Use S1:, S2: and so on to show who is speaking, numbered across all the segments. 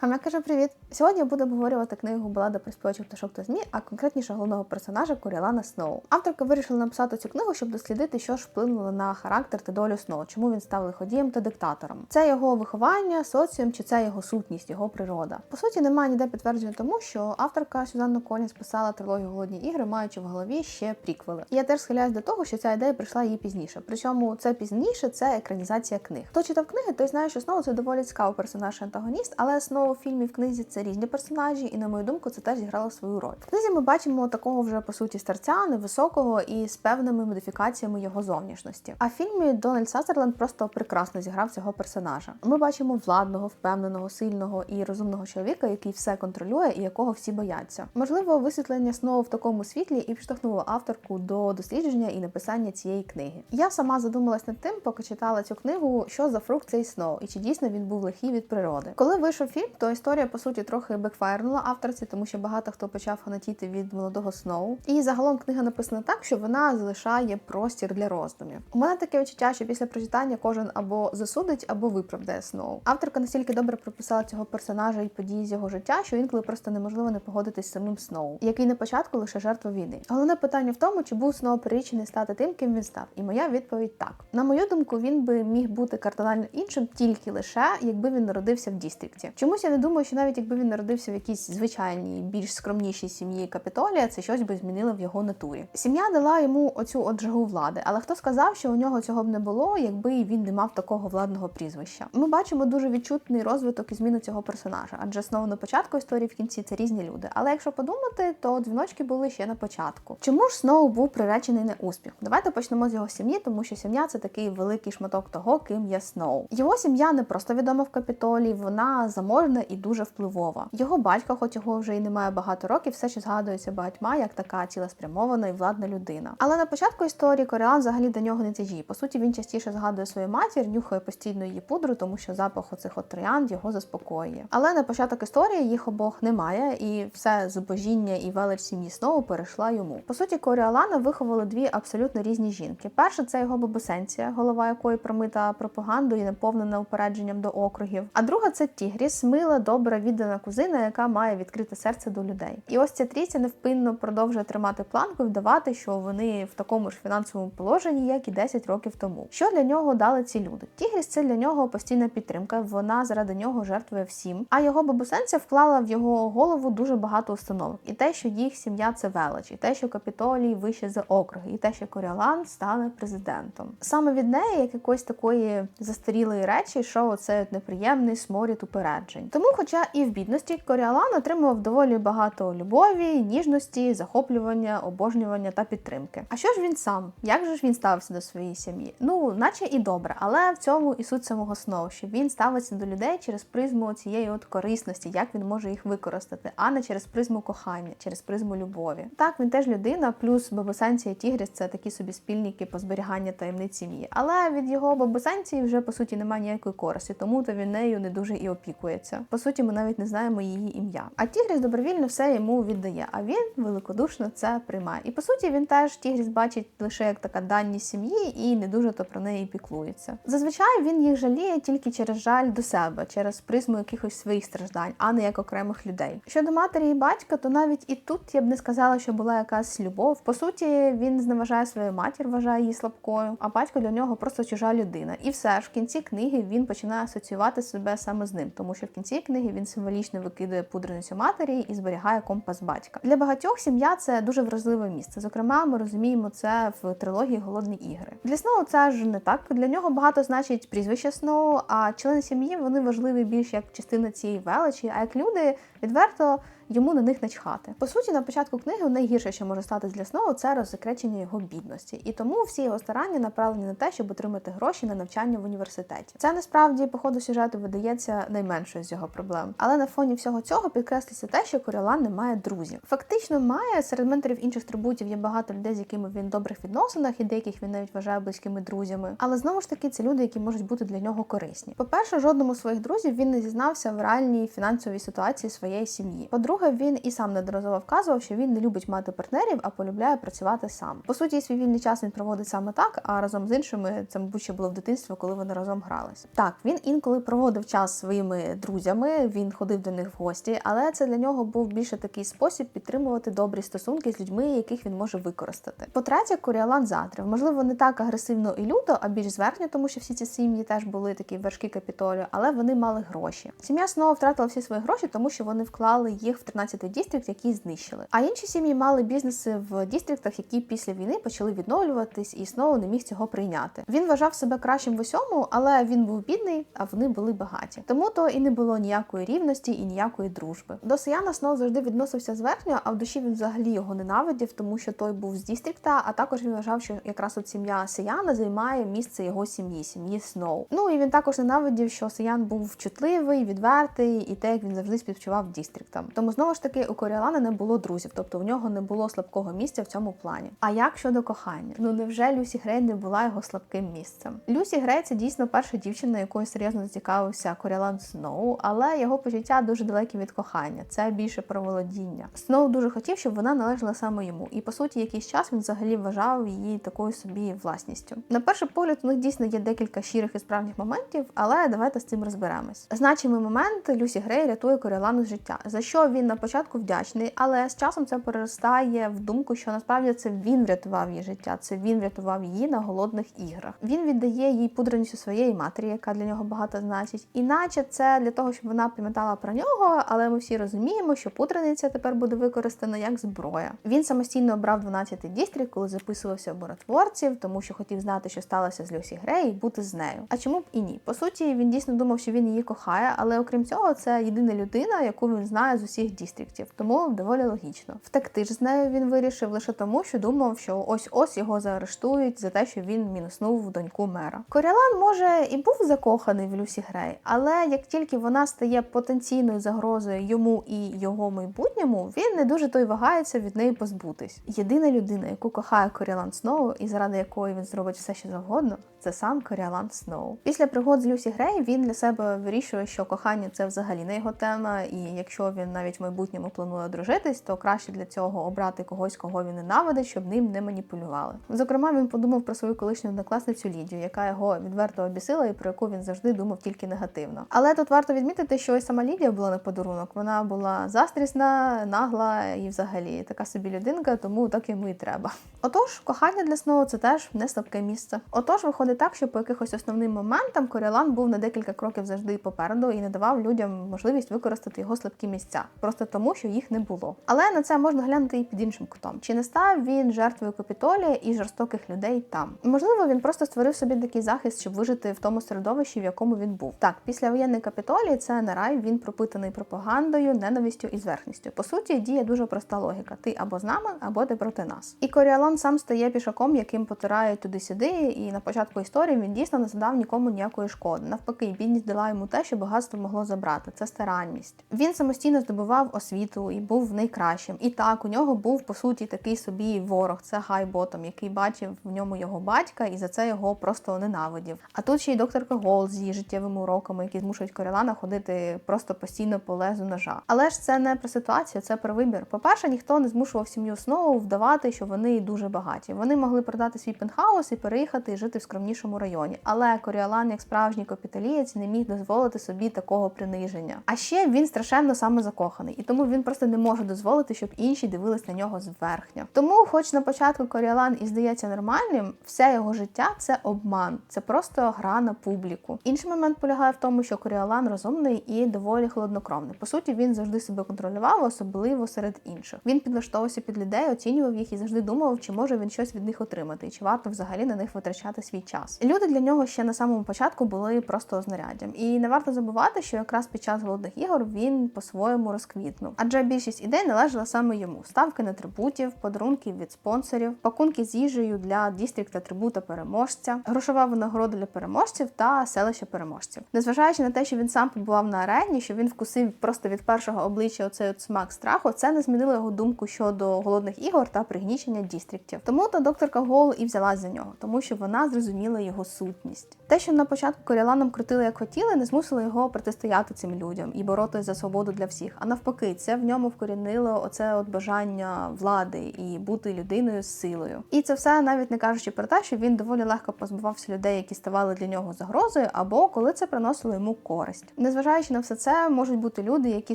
S1: Хам'я каже привіт. Сьогодні я буду обговорювати книгу Балада про співачих пташок та змі, а конкретніше головного персонажа Корілана Сноу. Авторка вирішила написати цю книгу, щоб дослідити, що ж вплинуло на характер та долю Сноу, чому він став лиходієм та диктатором. Це його виховання, соціум чи це його сутність, його природа. По суті, немає ніде підтвердження тому, що авторка Сюзанна Колінс писала трилогію Голодні ігри, маючи в голові ще приквели. Я теж схиляюсь до того, що ця ідея прийшла їй пізніше. Причому це пізніше це екранізація книг. Хто читав книги, той знає, що Сноу це доволі цікавий персонаж антагоніст, але Сноу у фільмі в книзі це різні персонажі, і на мою думку, це теж зіграло свою роль. В книзі ми бачимо такого вже по суті старця, невисокого і з певними модифікаціями його зовнішності. А в фільмі Дональд Сазерленд просто прекрасно зіграв цього персонажа. Ми бачимо владного, впевненого, сильного і розумного чоловіка, який все контролює і якого всі бояться. Можливо, висвітлення Сноу в такому світлі і підштовхнуло авторку до дослідження і написання цієї книги. Я сама задумалась над тим, поки читала цю книгу, що за фрукт цей Сноу, і чи дійсно він був лихий від природи. Коли вийшов фільм, то історія по суті трохи бекфайрнула авторці, тому що багато хто почав фанатіти від молодого Сноу. І загалом книга написана так, що вона залишає простір для роздумів. У мене таке відчуття, що після прочитання кожен або засудить, або виправдає Сноу. Авторка настільки добре прописала цього персонажа і події з його життя, що інколи просто неможливо не погодитись з самим Сноу, який на початку лише жертва війни. Головне питання в тому, чи був Сноу прирічений стати тим, ким він став. І моя відповідь так. На мою думку, він би міг бути кардинально іншим тільки лише якби він народився в дістрикті. Чомусь я не думаю, що навіть якби він народився в якійсь звичайній, більш скромнішій сім'ї Капітолія, це щось би змінило в його натурі. Сім'я дала йому оцю оджагу влади, але хто сказав, що у нього цього б не було, якби він не мав такого владного прізвища. Ми бачимо дуже відчутний розвиток і зміну цього персонажа, адже знову на початку історії в кінці це різні люди. Але якщо подумати, то дзвіночки були ще на початку. Чому ж Сноу був приречений на успіх? Давайте почнемо з його сім'ї, тому що сім'я це такий великий шматок того, ким є Сноу. Його сім'я не просто відома в Капітолії, вона заможна і дуже впливова. Його батько, хоч його вже і немає багато років, все ще згадується багатьма як така цілеспрямована і владна людина. Але на початку історії Коріан взагалі до нього не тяжіє. По суті, він частіше згадує свою матір, нюхає постійно її пудру, тому що запах оцих от троянд його заспокоює. Але на початок історії їх обох немає, і все зубожіння і велич сім'ї Сноу перейшла йому. По суті, Коріалана виховали дві абсолютно різні жінки. Перша це його бабусенція, голова якої промита пропагандою і наповнена упередженням до округів. А друга це Тігріс, мила, добра, віддана кузина, яка має відкрите серце до людей. І ось ця трійця невпинно продовжує тримати планку і вдавати, що вони в такому ж фінансовому положенні, як і 10 років тому. Що для нього дали ці люди? Тігріс це для нього постійна підтримка. Вона заради нього жертвує всім. А його бабусенця вклала в його голову дуже багато установок. І те, що їх сім'я це велич, і те, що капітолій вище за округи, і те, що Коріалан стане президентом. Саме від неї, як якоїсь такої застарілої речі, йшов оце неприємний сморід упереджень. Тому, хоча і в бідності Коріалан отримував доволі багато любові, ніжності, захоплювання, обожнювання та підтримки. А що ж він сам? Як же ж він ставився до своєї сім'ї? Ну, наче і добре, але в цьому і суть самого снову, що він ставиться до людей через призму цієї от корисності, як він може їх використати, а не через призму кохання, через призму любові. Так, він теж людина, плюс бабусенція і Тігріс це такі собі спільники по зберіганню таємниць сім'ї. Але від його бабусенції вже по суті немає ніякої користі, тому то він нею не дуже і опікується. По суті, ми навіть не знаємо її ім'я. А Тігріс добровільно все йому віддає, а він великодушно це приймає. І по суті, він теж Тігріс бачить лише як така даність сім'ї і не дуже то про неї піклується. Зазвичай він їх жаліє тільки через жаль до себе, через призму якихось своїх страждань, а не як окремих людей. Щодо матері і батька, то навіть і тут я б не сказала, що була якась любов. По суті, він зневажає свою матір, вважає її слабкою, а батько для нього просто чужа людина. І все ж в кінці книги він починає асоціювати себе саме з ним, тому що в кінці книги він символічно викидує пудреницю матері і зберігає компас батька. Для багатьох сім'я це дуже вразливе місце. Зокрема, ми розуміємо це в трилогії Голодні ігри. Для Сноу це ж не так. Для нього багато значить прізвище Сноу, а члени сім'ї вони важливі більш як частина цієї величі, а як люди відверто. Йому на них начхати. По суті, на початку книги найгірше, що може стати для Сноу, це розсекречення його бідності. І тому всі його старання направлені на те, щоб отримати гроші на навчання в університеті. Це насправді по ходу сюжету видається найменшою з його проблем. Але на фоні всього цього підкреслюється те, що Коріолан не має друзів. Фактично має серед менторів інших трибутів є багато людей, з якими він в добрих відносинах, і деяких він навіть вважає близькими друзями. Але знову ж таки, це люди, які можуть бути для нього корисні. По перше, жодному своїх друзів він не зізнався в реальній фінансовій ситуації своєї сім'ї. По-друге, По-друге, він і сам неодноразово вказував, що він не любить мати партнерів, а полюбляє працювати сам. По суті, свій вільний час він проводить саме так, а разом з іншими це, мабуть, ще було в дитинстві, коли вони разом грались. Так, він інколи проводив час своїми друзями, він ходив до них в гості, але це для нього був більше такий спосіб підтримувати добрі стосунки з людьми, яких він може використати. По-третє, Коріалан задрив. Можливо, не так агресивно і люто, а більш зверхньо, тому що всі ці сім'ї теж були такі вершки капітолію, але вони мали гроші. Сім'я Сноу втратила всі свої гроші, тому що вони вклали їх в 13-й дістрикт, який знищили. А інші сім'ї мали бізнеси в дістріктах, які після війни почали відновлюватись, і Сноу не міг цього прийняти. Він вважав себе кращим в усьому, але він був бідний, а вони були багаті. Тому то і не було ніякої рівності і ніякої дружби. До Саяна Сноу завжди відносився зверхньо, а в душі він взагалі його ненавидів, тому що той був з дістрікта, а також він вважав, що якраз от сім'я Саяна займає місце його сім'ї, сім'ї Сноу. Ну і він також ненавидів, що Саян був чутливий, відвертий, і те, як він завжди співчував дістріктам. Тому знову ж таки у Коріалана не було друзів, тобто в нього не було слабкого місця в цьому плані. А як щодо кохання? Ну невже Люсі Грей не була його слабким місцем? Люсі Грей це дійсно перша дівчина, якою серйозно зацікавився Коріалан Сноу, але його почуття дуже далекі від кохання. Це більше про володіння. Сноу дуже хотів, щоб вона належала саме йому, і по суті, якийсь час він взагалі вважав її такою собі власністю. На перший погляд, у них дійсно є декілька щирих і справжніх моментів, але давайте з цим розберемось. Значимий момент Люсі Грей рятує Коріалану з життя, за що він на початку вдячний, але з часом це переростає в думку, що насправді це він врятував її життя, це він врятував її на голодних іграх. Він віддає їй пудреницю своєї матері, яка для нього багато значить. Іначе це для того, щоб вона пам'ятала про нього, але ми всі розуміємо, що пудрениця тепер буде використана як зброя. Він самостійно обрав 12-й дістрік, коли записувався в миротворців, тому що хотів знати, що сталося з Люсі Грей, і бути з нею. А чому б і ні? По суті, він дійсно думав, що він її кохає, але окрім цього, це єдина людина, яку він знає з усіх дістріктів, тому доволі логічно. Втекти ж з нею він вирішив лише тому, що думав, що ось ось його заарештують за те, що він мінуснув доньку мера. Коріалан може і був закоханий в Люсі Грей, але як тільки вона стає потенційною загрозою йому і його майбутньому, він не дуже той вагається від неї позбутись. Єдина людина, яку кохає Коріалан Сноу, і заради якої він зробить все, що завгодно, це сам Коріалан Сноу. Після пригод з Люсі Грей він для себе вирішує, що кохання це взагалі не його тема, і якщо він навіть в майбутньому планує одружитись, то краще для цього обрати когось, кого він ненавидить, щоб ним не маніпулювали. Зокрема, він подумав про свою колишню однокласницю Лідію, яка його відверто обісила і про яку він завжди думав тільки негативно. Але тут варто відмітити, що ось сама Лідія була на подарунок. Вона була застрісна, нагла і взагалі така собі людинка, тому так йому і треба. Отож, кохання для Сноу це теж не слабке місце. Отож, виходить так, що по якихось основним моментам Коріалан був на декілька кроків завжди попереду і не давав людям можливість використати його слабкі місця, просто тому, що їх не було. Але на це можна глянути і під іншим кутом. Чи не став він жертвою капітолія і жорстоких людей там? Можливо, він просто створив собі такий захист, щоб вижити в тому середовищі, в якому він був. Так, після воєнний капітолій це не рай, він пропитаний пропагандою, ненавистю і зверхністю. По суті, діє дуже проста логіка: ти або з нами, або ти проти нас. І Коріалан сам стає пішаком, яким потирають туди-сюди, і на початку історії він дійсно не задав нікому ніякої шкоди. Навпаки, бідність дала йому те, що багатство могло забрати. Це старанність. Він самостійно здобував освіту і був найкращим. І так, у нього був по суті такий собі ворог. Це Гайботом, який бачив в ньому його батька, і за це його просто ненавидів. А тут ще й докторка Гол з її життєвими уроками, які змушують Корілана ходити просто постійно по лезу ножа. Але ж це не про ситуацію, це про вибір. По-перше, ніхто не змушував сім'ю Сноу вдавати, що вони дуже багаті. Вони могли продати свій пентхаус і переїхати і жити в скромнішому районі. Але Коріалан, як справжній капіталієць, не міг дозволити собі такого приниження. А ще він страшенно самозакоханий, і тому він просто не може дозволити, щоб інші дивились на нього зверхньо. Тому, хоч на початку Коріалан і здається нормальним, все його життя це обман, це просто гра на публіку. Інший момент полягає в тому, що Коріалан розумний і доволі холоднокровний. По суті, він завжди себе контролював, особливо серед інших. Він підлаштовувався під людей, оцінював їх і завжди думав, чи може він щось від них отримати, і чи варто взагалі на них витрачати свій час. Люди для нього ще на самому початку були просто знаряддям. І не варто забувати, що якраз під час голодних ігор він по-своєму розквітнув. Адже більшість ідей належала саме йому: ставки на трибутів, подарунки від спонсорів, пакунки з їжею для дістрікта трибута переможця, грошова винагорода для переможців та селища переможців. Незважаючи на те, що він сам побував на арені, що він вкусив просто від першого обличчя оцей от смак страху, це не змінило його думку щодо голодних ігор та пригнічення дістріктів. Тому то докторка Гол і взялась за нього, тому що вона зрозуміла його сутність. Те, що на початку коріаланом крутили як хотіли, не змусило його протистояти цим людям і боротися за свободу для всіх. А навпаки. Навпаки, це в ньому вкорінило оце от бажання влади і бути людиною з силою. І це все навіть не кажучи про те, що він доволі легко позбувався людей, які ставали для нього загрозою, або коли це приносило йому користь. Незважаючи на все це, можуть бути люди, які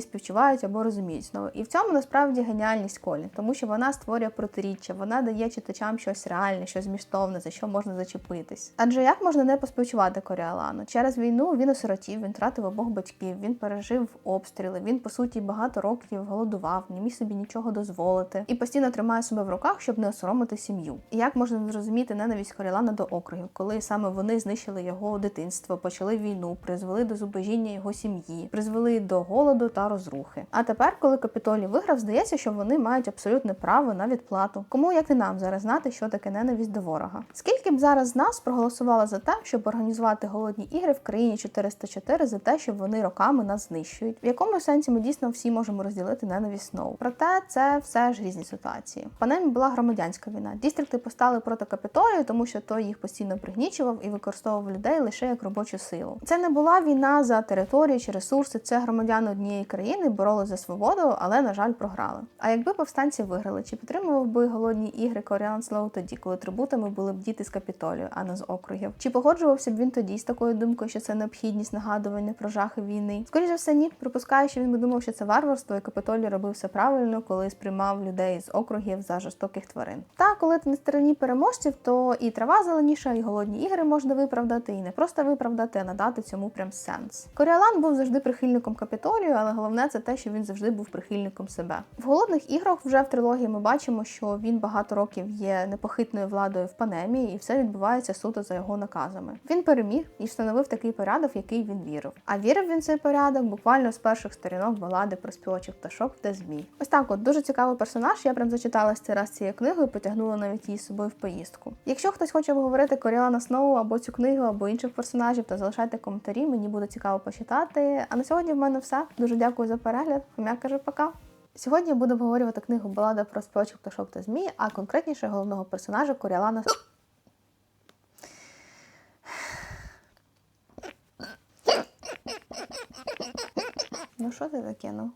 S1: співчувають або розуміють знову. І в цьому насправді геніальність Колі, тому що вона створює протиріччя, вона дає читачам щось реальне, щось змістовне, за що можна зачепитись. Адже як можна не поспівчувати Коріалану? Через війну він осиротів, він втратив обох батьків, він пережив обстріли. Він по суті багато років голодував, не міг собі нічого дозволити і постійно тримає себе в руках, щоб не осоромити сім'ю. І як можна зрозуміти ненависть Коріалана до округів, коли саме вони знищили його дитинство, почали війну, призвели до зубожіння його сім'ї, призвели до голоду та розрухи. А тепер, коли Капітолій виграв, здається, що вони мають абсолютне право на відплату. Кому як не нам зараз знати, що таке ненависть до ворога? Скільки б зараз нас проголосувало за те, щоб організувати голодні ігри в країні 404 за те, щоб вони роками нас знищують? В якому сенсі ми дійсно всі можемо розділити ненависть Сноу? Проте це все ж різні ситуації. Панемі була громадянська війна. Дістрикти постали проти Капітолію, тому що той їх постійно пригнічував і використовував людей лише як робочу силу. Це не була війна за території чи ресурси. Це громадяни однієї країни боролися за свободу, але на жаль програли. А якби повстанці виграли, чи підтримував би голодні ігри Коріан Слоу тоді, коли трибутами були б діти з капітолію, а не з округів? Чи погоджувався б він тоді з такою думкою, що це необхідність нагадування про жахи війни? Скоріше все, ні. Припускаю, що він би думав, що це варварство, і капітолій робив все правильно, коли сприймав людей з округів за жорстоких тварин. Та коли ти на стороні переможців, то і трава зеленіша, і голодні ігри можна виправдати, і не просто виправдати, а надати цьому прям сенс. Коріалан був завжди прихильником капітолію, але головне це те, що він завжди був прихильником себе. В голодних іграх вже в трилогії ми бачимо, що він багато років є непохитною владою в панемії, і все відбувається суто за його наказами. Він переміг і встановив такий порядок, який він вірив. А вірив він цей порядок буквально з перших сторінок балади про співочих пташок та змій. Ось так, от дуже цікавий персонаж. Я прям зачиталась цей раз цією книгою, потягнула навіть її з собою в поїздку. Якщо хтось хоче обговорити Коріана Сноу або цю книгу, або інших персонажів, то залишайте коментарі. Мені буде цікаво почитати. А на сьогодні в мене все. Дуже дякую за перегляд. Хомяк каже пока. Сьогодні я буду обговорювати книгу Балада про співочих пташок та змій, а конкретніше головного персонажа Коріалана. Що ти таке, ну?